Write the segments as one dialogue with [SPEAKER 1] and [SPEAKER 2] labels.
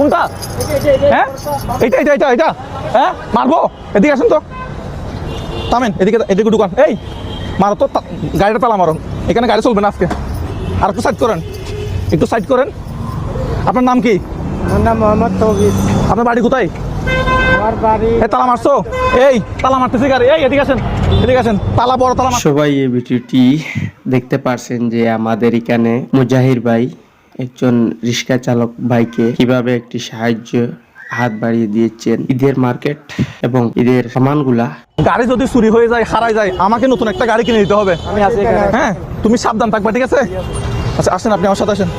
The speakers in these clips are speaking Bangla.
[SPEAKER 1] কোনটা হ্যাঁ? এইটা এইটা এইটা এইটা। হ্যাঁ? মারবো? এদিকে আসেন তো। থামেন এদিকে এদিকে ঢুকান এই মারো তো গাড়িটা তালা মারুন এখানে গাড়ি চলবে না আজকে। আর একটু সাইড করেন। একটু সাইড করেন। আপনার নাম কি?
[SPEAKER 2] আমার নাম মোহাম্মদ তৌবির
[SPEAKER 1] আপনার বাড়ি কোথায়? তালা মারছো? এই তালা মারতেছি গাড়ি। এই এদিকে আসেন এদিকে আসেন। তালা বড় তালা মার।
[SPEAKER 3] সবাই এই ভিডিওটি দেখতে পারছেন যে আমাদের এখানে মুজাহির ভাই একজন রিক্সা চালক ভাইকে কীভাবে একটি সাহায্য হাত বাড়িয়ে দিয়েছেন ঈদের মার্কেট এবং ঈদের সামানগুলা।
[SPEAKER 1] গাড়ি যদি চুরি হয়ে যায় হারাই যায় আমাকে নতুন একটা গাড়ি কিনে দিতে হবে।
[SPEAKER 2] আমি আছি
[SPEAKER 1] হ্যাঁ তুমি সাবধান থাকবে ঠিক আছে? আচ্ছা আসেন আপনি আমার সাথে আসেন।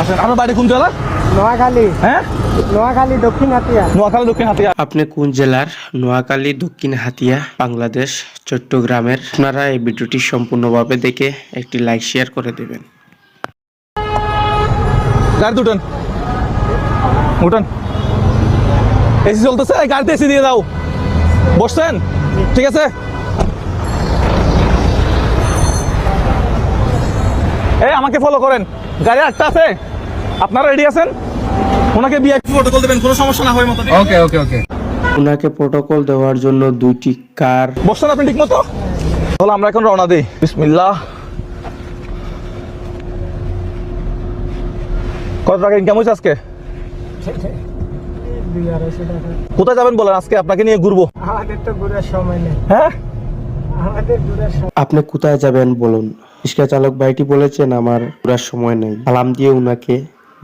[SPEAKER 1] আসেন আপনার বাড়ি কোন জেলা?
[SPEAKER 2] নোয়াখালী।
[SPEAKER 1] হ্যাঁ?
[SPEAKER 2] নোয়াখালী দক্ষিণ হাতিয়া।
[SPEAKER 1] নোয়াখালী দক্ষিণ হাতিয়া।
[SPEAKER 3] আপনি কোন জেলার? নোয়াখালী দক্ষিণ হাতিয়া বাংলাদেশ চট্টগ্রামের। আপনারা এই ভিডিওটি সম্পূর্ণভাবে দেখে একটি লাইক শেয়ার করে দেবেন।
[SPEAKER 1] গাড়ি উঠেন। এসি চলতেছে? গাড়িতে এসি দিয়ে দাও বসছেন? ঠিক আছে? এই আমাকে ফলো করেন। গাড়ি একটা আছে। আপনারা রেডি আছেন? ওনাকে বিআইপি প্রোটোকল দেবেন কোনো সমস্যা না হয় মতো।
[SPEAKER 4] ওকে ওকে ওকে
[SPEAKER 3] ওনাকে প্রোটোকল দেওয়ার জন্য দুইটি কার
[SPEAKER 1] বসছেন আপনি ঠিক মতো তাহলে আমরা এখন রওনা দিই। বিসমিল্লাহ। কত টাকা ইনকাম হয়েছে আজকে? কোথায় যাবেন বলেন? আজকে আপনাকে নিয়ে ঘুরবো।
[SPEAKER 2] আমাদের তো ঘুরার সময় নেই।
[SPEAKER 1] হ্যাঁ?
[SPEAKER 2] আমাদের ঘুরার সময়
[SPEAKER 3] আপনি কোথায় যাবেন বলুন? রিক্সা চালক ভাইটি বলেছেন আমার পুরার সময় নেই। সালাম দিয়ে উনাকে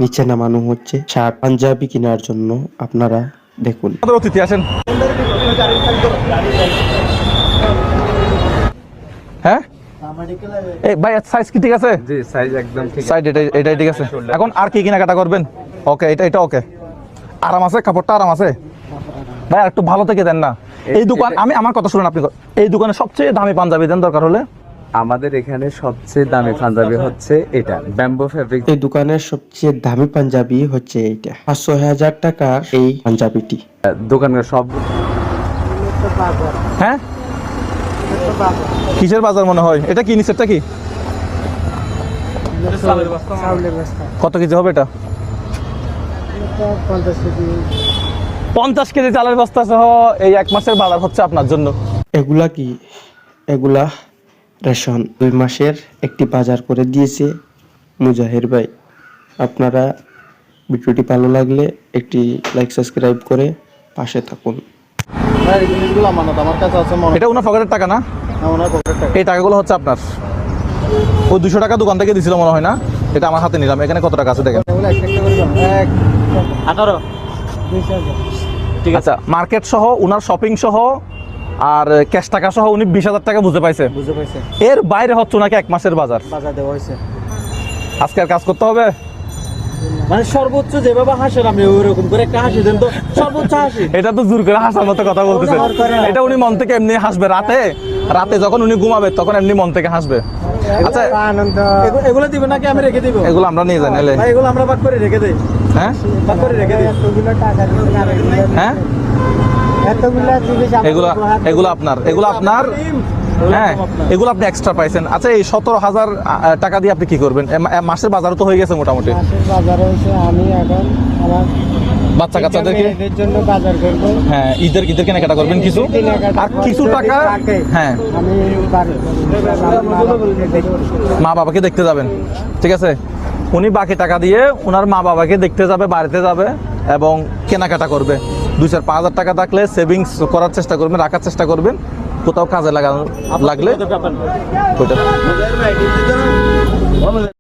[SPEAKER 3] নিচে নামানো হচ্ছে। শার্ট পাঞ্জাবি কেনার জন্য আপনারা দেখুন।
[SPEAKER 1] অতিথি আসেন। হ্যাঁ? এই ভাই সাইজ কি ঠিক আছে?
[SPEAKER 4] জি সাইজ একদম ঠিক
[SPEAKER 1] সাইড এটা এটাই ঠিক আছে। এখন আর কি কেনাকাটা করবেন? ওকে এটা এটা ওকে আরাম আছে? কাপড়টা আরাম আছে? ভাই আর একটু ভালো থেকে দেন না। এই দোকান আমি আমার কথা শুনুন আপনি। এই দোকানে সবচেয়ে দামি পাঞ্জাবি দেন দরকার হলে?
[SPEAKER 4] আমাদের এখানে সবচেয়ে দামি পাঞ্জাবি হচ্ছে এটা। ব্যাম্বো ফেব্রিক
[SPEAKER 3] এই দোকানের সবচেয়ে দামি পাঞ্জাবি হচ্ছে এইটা। পাঁচশো হাজার টাকার এই পাঞ্জাবিটি।
[SPEAKER 4] দোকানের সব
[SPEAKER 1] হ্যাঁ? কিসের বাজার মনে হয়? এটা কি নিচেরটা কি? কত কেজি হবে এটা?
[SPEAKER 2] পঞ্চাশ কেজি
[SPEAKER 1] চালের বস্তা সহ এই এক মাসের বাজার হচ্ছে আপনার জন্য।
[SPEAKER 3] এগুলা কি? এগুলা রেশন দুই মাসের একটি বাজার করে দিয়েছে মুজাহির ভাই। আপনারা ভিডিওটি ভালো লাগলে একটি লাইক সাবস্ক্রাইব করে পাশে থাকুন।
[SPEAKER 1] এটা ওনার পকেটের টাকা না? এই টাকাগুলো হচ্ছে আপনার। ওই দুশো টাকা দোকান থেকে দিছিল মনে হয় না? এটা আমার হাতে নিলাম। এখানে কত টাকা আছে দেখেন। আঠারো ঠিক আছে মার্কেট সহ ওনার শপিং সহ আর ক্যাশ টাকা সহ উনি বিশ হাজার টাকা বুঝে পাইছে।
[SPEAKER 2] বুঝতে পারছেন
[SPEAKER 1] এর বাইরে হচ্ছে নাকি এক মাসের বাজার।
[SPEAKER 2] বাজার দেওয়া হয়েছে।
[SPEAKER 1] আজকে আর কাজ করতে হবে।
[SPEAKER 5] মানে সর্বোচ্চ যেভাবে হাসেন আপনি ওইরকম করে একটা হাসি দেন তো। সর্বোচ্চ হাসি।
[SPEAKER 1] এটা তো জোর করে হাসার মতো কথা বলতেছে। এটা উনি মন থেকে এমনি হাসবে রাতে। রাতে যখন উনি ঘুমাবে তখন এমনি মন থেকে হাসবে। আচ্ছা
[SPEAKER 5] এগুলো দিবেন নাকি আমি রেখে দিব?
[SPEAKER 1] এগুলো আমরা নিয়ে যাই নাহলে।
[SPEAKER 5] এগুলো আমরা বাদ করে রেখে দেই।
[SPEAKER 1] হ্যাঁ?
[SPEAKER 5] বাদ করে রেখে দিই।
[SPEAKER 1] হ্যাঁ? এগুলো এগুলো আপনার এগুলো আপনার হ্যাঁ এগুলো আপনি এক্সট্রা পাইছেন। আচ্ছা এই সতেরো হাজার টাকা দিয়ে আপনি কি করবেন? মাসের বাজারও তো হয়ে গেছে মোটামুটি।
[SPEAKER 2] আমি এখন আমার
[SPEAKER 1] বাচ্চা কাচ্চাদেরকে
[SPEAKER 2] জন্য বাজার করব।
[SPEAKER 1] হ্যাঁ ঈদের ঈদের কেনাকাটা করবেন কিছু। আর কিছু টাকা হ্যাঁ। মা বাবাকে দেখতে যাবেন ঠিক আছে? উনি বাকি টাকা দিয়ে ওনার মা বাবাকে দেখতে যাবে বাড়িতে যাবে এবং কেনাকাটা করবে। দুই চার পাঁচ হাজার টাকা থাকলে সেভিংস করার চেষ্টা করবেন রাখার চেষ্টা করবেন। কোথাও কাজে লাগানো লাগলে